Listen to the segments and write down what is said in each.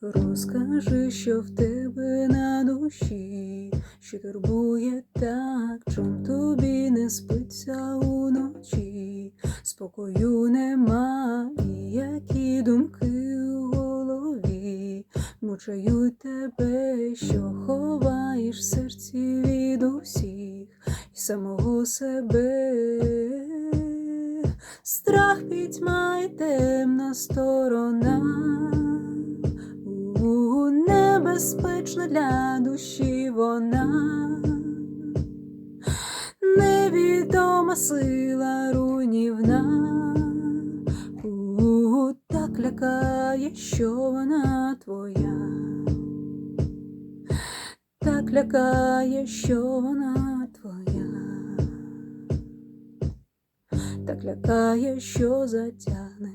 Розкажи, що в тебе на душі, що турбує так, чом тобі не спиться уночі, спокою нема, і які думки у голові, мучають тебе, що ховаєш в серці від усіх самого себе. Страх пітьма й темна сторона. У небезпечна для душі вона, невідома сила руйнівна, так лякає, що вона твоя, так лякає, що вона так лякає, що затягне,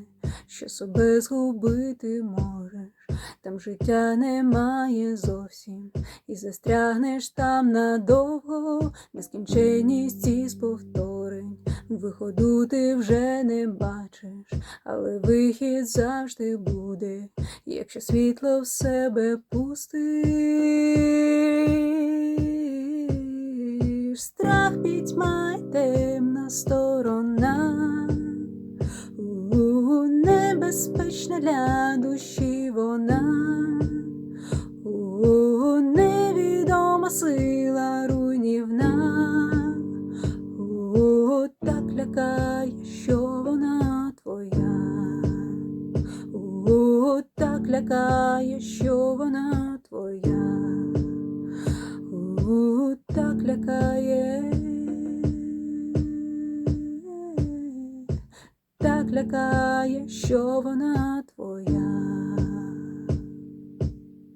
що себе згубити можеш. Там життя немає зовсім, і застрягнеш там надовго, нескінченність із повторень. Виходу ти вже не бачиш, але вихід завжди буде, якщо світло в себе пустиш. Страх пітьма й темна сторона. У небезпечна для душі вона, у невідома сила руйнівна, у так лякає, що вона твоя, у так лякає, що вона твоя, так лякає. Так лякає, що вона твоя.